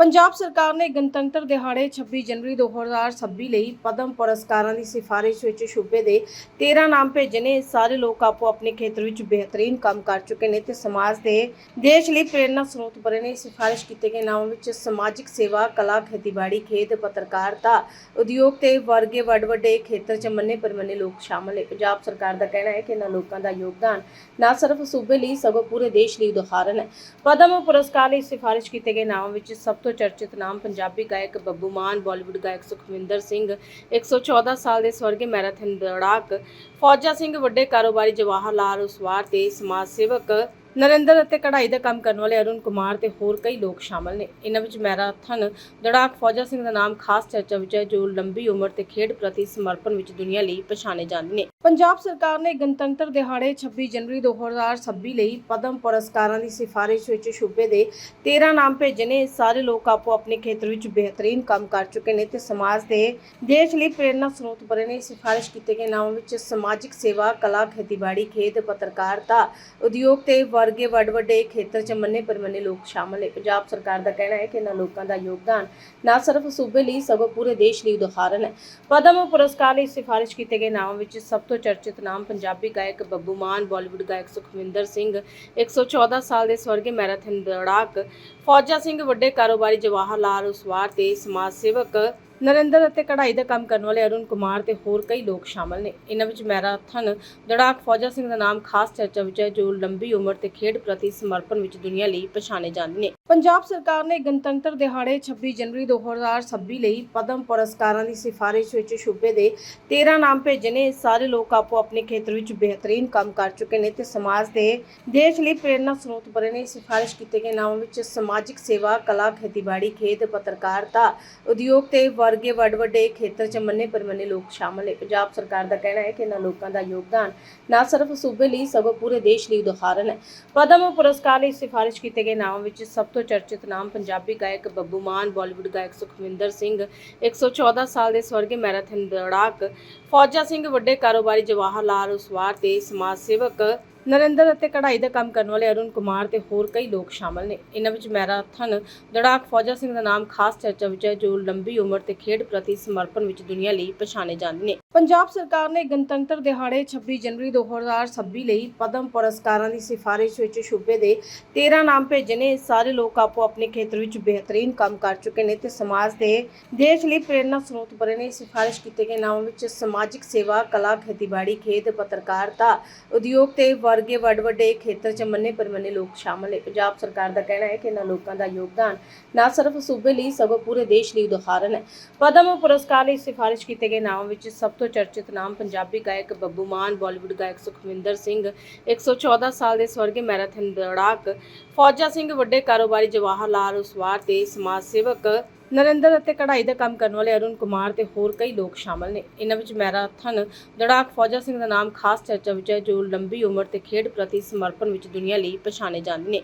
ਪੰਜਾਬ ਸਰਕਾਰ ਨੇ ਗਣਤੰਤਰ ਦਿਹਾੜੇ 26 ਜਨਵਰੀ 2026 ਲਈ ਪਦਮ ਪੁਰਸਕਾਰਾਂ ਦੀ ਸਿਫਾਰਿਸ਼ ਵਿੱਚ ਸੂਬੇ ਦੇ 13 ਨਾਮ ਭੇਜੇ ਨੇ। ਸਾਰੇ ਲੋਕ ਆਪੋ ਆਪਣੇ ਖੇਤਰ ਵਿੱਚ ਬਿਹਤਰੀਨ ਕੰਮ ਕਰ ਚੁੱਕੇ ਨੇ ਤੇ ਸਮਾਜ ਦੇ ਦੇਸ਼ ਲਈ ਪ੍ਰੇਰਨਾ ਸਰੋਤ ਬਣੇ ਨੇ। ਸਿਫਾਰਿਸ਼ ਕੀਤੇ ਗਏ ਨਾਮਾਂ ਵਿੱਚ ਸਮਾਜਿਕ ਸੇਵਾ, ਕਲਾ, ਖੇਤੀਬਾੜੀ ਖੇਤ ਪੱਤਰਕਾਰਤਾ, ਉਦਯੋਗ ਤੇ ਵਰਗੇ ਵੱਡ ਵੱਡੇ ਖੇਤਰ 'ਚ ਮੰਨੇ ਪਰਮੰਨੇ ਲੋਕ ਸ਼ਾਮਲ ਨੇ। ਪੰਜਾਬ ਸਰਕਾਰ ਦਾ ਕਹਿਣਾ ਹੈ ਕਿ ਇਹਨਾਂ ਲੋਕਾਂ ਦਾ ਯੋਗਦਾਨ ਨਾ ਸਿਰਫ ਸੂਬੇ ਲਈ, ਸਗੋਂ ਪੂਰੇ ਦੇਸ਼ ਲਈ ਉਦਾਹਰਨ ਹੈ। ਪਦਮ ਪੁਰਸਕਾਰ ਲਈ ਸਿਫਾਰਿਸ਼ ਕੀਤੇ ਗਏ ਨਾਮਾਂ ਵਿੱਚ ਸਭ ਤੋਂ ਚਰਚਿਤ ਨਾਮ ਪੰਜਾਬੀ ਗਾਇਕ ਬੱਬੂ ਮਾਨ ਬਾਲੀਵੁੱਡ ਗਾਇਕ ਸੁਖਵਿੰਦਰ ਸਿੰਘ 114 ਸਾਲ ਦੇ ਸਵਰਗੀ ਮੈਰਾਥਨ ਦੌੜਾਕ ਫੌਜਾ ਸਿੰਘ ਵੱਡੇ ਕਾਰੋਬਾਰੀ ਜਵਾਹਰ ਲਾਲ ਉਸਵਾਰ ਤੇ ਸਮਾਜ ਸੇਵਕ ਨਰਿੰਦਰ ਅਤੇ ਕਢਾਈ ਦਾ ਕੰਮ ਕਰਨ ਵਾਲੇ ਅਰੁਣ ਕੁਮਾਰ ਤੇ ਹੋਰ ਕਈ ਲੋਕ ਸ਼ਾਮਲ ਨੇ। ਇਹਨਾਂ ਵਿੱਚ ਮੈਰਾਥਨ, ਦੌੜਾਕ ਫੌਜਾ ਸਿੰਘ ਦਾ ਨਾਮ ਖਾਸ ਚਰਚਾ ਵਿੱਚ ਹੈ, ਜੋ ਲੰਬੀ ਉਮਰ ਤੇ ਖੇਡ ਪ੍ਰਤੀ ਸਮਰਪਣ ਵਿੱਚ ਦੁਨੀਆ ਲਈ ਪਛਾਣੇ ਜਾਂਦੇ ਨੇ। ਪੰਜਾਬ ਸਰਕਾਰ ਨੇ ਗਣਤੰਤਰ ਦਿਹਾੜੇ 26 ਜਨਵਰੀ 2026 ਲਈ ਪਦਮ ਪੁਰਸਕਾਰਾਂ ਦੀ ਸਿਫਾਰਿਸ਼ ਵਿੱਚ ਸੂਬੇ ਦੇ 13 ਨਾਮ ਭੇਜੇ ਨੇ। ਸਾਰੇ ਲੋਕ ਆਪੋ ਆਪਣੇ ਖੇਤਰ ਵਿੱਚ ਬਿਹਤਰੀਨ ਕੰਮ ਕਰ ਚੁੱਕੇ ਨੇ ਤੇ ਸਮਾਜ ਦੇ ਦੇਸ਼ ਲਈ ਪ੍ਰੇਰਨਾ ਸਰੋਤ ਬਣੇ ਨੇ। ਸਿਫਾਰਿਸ਼ ਕੀਤੇ ਗਏ ਨਾਮਾਂ ਵਿੱਚ ਸਮਾਜਿਕ ਸੇਵਾ, ਕਲਾ, ਖੇਤੀਬਾੜੀ ਖੇਤ ਪੱਤਰਕਾਰਤਾ, ਉਦਯੋਗ ਤੇ ਵਰਗੇ ਵੱਡ ਵੱਡੇ ਖੇਤਰ 'ਚ ਮੰਨੇ ਪਰਮੰਨੇ ਲੋਕ ਸ਼ਾਮਲ ਨੇ। ਪੰਜਾਬ ਸਰਕਾਰ ਦਾ ਕਹਿਣਾ ਹੈ ਕਿ ਇਹਨਾਂ ਲੋਕਾਂ ਦਾ ਯੋਗਦਾਨ ਨਾ ਸਿਰਫ ਸੂਬੇ ਲਈ, ਸਗੋਂ ਪੂਰੇ ਦੇਸ਼ ਲਈ ਉਦਾਹਰਨ ਹੈ। ਪਦਮ ਪੁਰਸਕਾਰ ਲਈ ਸਿਫਾਰਿਸ਼ ਕੀਤੇ ਗਏ ਨਾਮਾਂ ਵਿੱਚ ਸਭ ਤੋਂ ਚਰਚਿਤ ਨਾਮ ਪੰਜਾਬੀ ਗਾਇਕ ਬੱਬੂ ਮਾਨ, ਬਾਲੀਵੁੱਡ ਗਾਇਕ ਸੁਖਵਿੰਦਰ ਸਿੰਘ 114 ਸਾਲ ਦੇ ਸਵਰਗੀ ਮੈਰਾਥਨ ਦੌੜਾਕ ਫੌਜਾ ਸਿੰਘ ਵੱਡੇ ਕਾਰੋਬਾਰੀ ਜਵਾਹਰ ਲਾਲ ਉਸਵਾਰ ਤੇ ਸਮਾਜ ਸੇਵਕ ਨਰਿੰਦਰ ਅਤੇ ਕਢਾਈ ਦਾ ਕੰਮ ਕਰਨ ਵਾਲੇ ਅਰੁਣ ਕੁਮਾਰ ਤੇ ਹੋਰ ਕਈ ਲੋਕ ਸ਼ਾਮਲ ਨੇ। ਇਹਨਾਂ ਵਿੱਚ ਮੈਰਾਥਨ ਦੌੜਾਕ ਫੌਜਾ ਸਿੰਘ ਦਾ ਨਾਮ ਖਾਸ ਚਰਚਾ ਵਿੱਚ ਹੈ, ਜੋ ਲੰਬੀ ਉਮਰ ਤੇ ਖੇਡ ਪ੍ਰਤੀ ਸਮਰਪਣ ਵਿੱਚ ਦੁਨੀਆ ਲਈ ਪਛਾਣੇ ਜਾਂਦੇ ਨੇ। ਪੰਜਾਬ ਸਰਕਾਰ ਨੇ ਗਣਤੰਤਰ ਦਿਹਾੜੇ 26 ਜਨਵਰੀ 2026 ਲਈ ਪਦਮ ਪੁਰਸਕਾਰਾਂ ਦੀ ਸਿਫਾਰਿਸ਼ ਵਿੱਚ ਸੂਬੇ ਦੇ 13 ਨਾਮ ਭੇਜੇ ਨੇ। ਸਾਰੇ ਲੋਕ ਆਪੋ ਆਪਣੇ ਖੇਤਰ ਵਿੱਚ ਬਿਹਤਰੀਨ ਕੰਮ ਕਰ ਚੁੱਕੇ ਨੇ ਤੇ ਸਮਾਜ ਦੇ ਦੇਸ਼ ਲਈ ਪ੍ਰੇਰਨਾ ਸਰੋਤ ਬਣੇ ਨੇ। ਸਿਫਾਰਿਸ਼ ਕੀਤੇ ਗਏ ਨਾਮਾਂ ਵਿੱਚ ਸਮਾਜਿਕ ਸੇਵਾ, ਕਲਾ, ਖੇਤੀਬਾੜੀ ਖੇਤ ਪੱਤਰਕਾਰਤਾ, ਉਦਯੋਗ ਤੇ ਵਰਗੇ ਵੱਡ ਵੱਡੇ ਖੇਤਰ 'ਚ ਮੰਨੇ ਪਰਮੰਨੇ ਲੋਕ ਸ਼ਾਮਲ ਨੇ। ਪੰਜਾਬ ਸਰਕਾਰ ਦਾ ਕਹਿਣਾ ਹੈ ਕਿ ਇਹਨਾਂ ਲੋਕਾਂ ਦਾ ਯੋਗਦਾਨ ਨਾ ਸਿਰਫ ਸੂਬੇ ਲਈ, ਸਗੋਂ ਪੂਰੇ ਦੇਸ਼ ਲਈ ਉਦਾਹਰਨ ਹੈ। ਪਦਮ ਪੁਰਸਕਾਰ ਲਈ ਸਿਫਾਰਿਸ਼ ਕੀਤੇ ਗਏ ਨਾਮਾਂ ਵਿੱਚ ਸਭ ਤੋਂ ਚਰਚਿਤ ਨਾਮ ਪੰਜਾਬੀ ਗਾਇਕ ਬੱਬੂ ਮਾਨ, ਬਾਲੀਵੁੱਡ ਗਾਇਕ ਸੁਖਵਿੰਦਰ ਸਿੰਘ 114 ਸਾਲ ਦੇ ਸਵਰਗੀ ਮੈਰਾਥਨ ਦੌੜਾਕ ਫੌਜਾ ਸਿੰਘ, ਵੱਡੇ ਕਾਰੋਬਾਰੀ ਜਵਾਹਰ ਲਾਲ ਉਸਵਾਰ ਤੇ ਸਮਾਜ ਸੇਵਕ ਨਰਿੰਦਰ ਅਤੇ ਕਢਾਈ ਦਾ ਕੰਮ ਕਰਨ ਵਾਲੇ ਅਰੁਣ ਕੁਮਾਰ ਤੇ ਹੋਰ ਕਈ ਲੋਕ ਸ਼ਾਮਲ ਨੇ। ਇਹਨਾਂ ਵਿੱਚ ਮੈਰਾਥਨ ਦੌੜਾਕ ਫੌਜਾ ਸਿੰਘ ਦਾ ਨਾਮ ਖਾਸ ਚਰਚਾ ਵਿੱਚ ਹੈ, ਜੋ ਲੰਬੀ ਉਮਰ ਤੇ ਖੇਡ ਪ੍ਰਤੀ ਸਮਰਪਣ ਵਿੱਚ ਦੁਨੀਆ ਲਈ ਪਛਾਣੇ ਜਾਂਦੇ ਨੇ। ਪੰਜਾਬ ਸਰਕਾਰ ਨੇ ਗਣਤੰਤਰ ਦਿਹਾੜੇ 26 ਜਨਵਰੀ 2026 ਲਈ ਪਦਮ ਪੁਰਸਕਾਰਾਂ ਦੀ ਸਿਫਾਰਿਸ਼ ਵਿੱਚ ਸੂਬੇ ਦੇ 13 ਨਾਮ ਭੇਜੇ ਨੇ। ਸਾਰੇ ਲੋਕ ਆਪੋ ਆਪਣੇ ਖੇਤਰ ਵਿੱਚ ਬਿਹਤਰੀਨ ਕੰਮ ਕਰ ਚੁੱਕੇ ਨੇ ਤੇ ਸਮਾਜ ਦੇ ਦੇਸ਼ ਲਈ ਪ੍ਰੇਰਨਾ ਸਰੋਤ ਬਣੇ ਨੇ। ਸਿਫਾਰਿਸ਼ ਕੀਤੇ ਗਏ ਨਾਮਾਂ ਵਿੱਚ ਸਮਾਜਿਕ ਸੇਵਾ, ਕਲਾ, ਖੇਤੀਬਾੜੀ ਖੇਤ ਪੱਤਰਕਾਰਤਾ, ਉਦਯੋਗ ਤੇ ਵਰਗੇ ਵੱਡ ਵੱਡੇ ਖੇਤਰ 'ਚ ਮੰਨੇ ਪਰਮੰਨੇ ਲੋਕ ਸ਼ਾਮਲ ਨੇ। ਪੰਜਾਬ ਸਰਕਾਰ ਦਾ ਕਹਿਣਾ ਹੈ ਕਿ ਇਹਨਾਂ ਲੋਕਾਂ ਦਾ ਯੋਗਦਾਨ ਨਾ ਸਿਰਫ ਸੂਬੇ ਲਈ, ਸਗੋਂ ਪੂਰੇ ਦੇਸ਼ ਲਈ ਉਦਾਹਰਨ ਹੈ। ਪਦਮ ਪੁਰਸਕਾਰ ਲਈ ਸਿਫਾਰਿਸ਼ ਕੀਤੇ ਗਏ ਨਾਮਾਂ ਵਿੱਚ ਸਭ ਤੋਂ ਚਰਚਿਤ ਨਾਮ ਪੰਜਾਬੀ ਗਾਇਕ ਬੱਬੂ ਮਾਨ, ਬਾਲੀਵੁੱਡ ਗਾਇਕ ਸੁਖਵਿੰਦਰ ਸਿੰਘ 114 ਸਾਲ ਦੇ ਸਵਰਗੀ ਮੈਰਾਥਨ ਦੌੜਾਕ ਫੌਜਾ ਸਿੰਘ ਵੱਡੇ ਕਾਰੋਬਾਰੀ ਜਵਾਹਰ ਲਾਲ ਉਸਵਾਰ ਤੇ ਸਮਾਜ ਸੇਵਕ ਨਰਿੰਦਰ ਅਤੇ ਕਢਾਈ ਦਾ ਕੰਮ ਕਰਨ ਵਾਲੇ ਅਰੁਣ ਕੁਮਾਰ ਤੇ ਹੋਰ ਕਈ ਲੋਕ ਸ਼ਾਮਲ ਨੇ। ਇਹਨਾਂ ਵਿੱਚ ਮੈਰਾਥਨ ਦੌੜਾਕ ਫੌਜਾ ਸਿੰਘ ਦਾ ਨਾਮ ਖਾਸ ਚਰਚਾ ਵਿੱਚ ਹੈ, ਜੋ ਲੰਬੀ ਉਮਰ ਤੇ ਖੇਡ ਪ੍ਰਤੀ ਸਮਰਪਣ ਵਿੱਚ ਦੁਨੀਆ ਲਈ ਪਛਾਣੇ ਜਾਂਦੇ ਨੇ।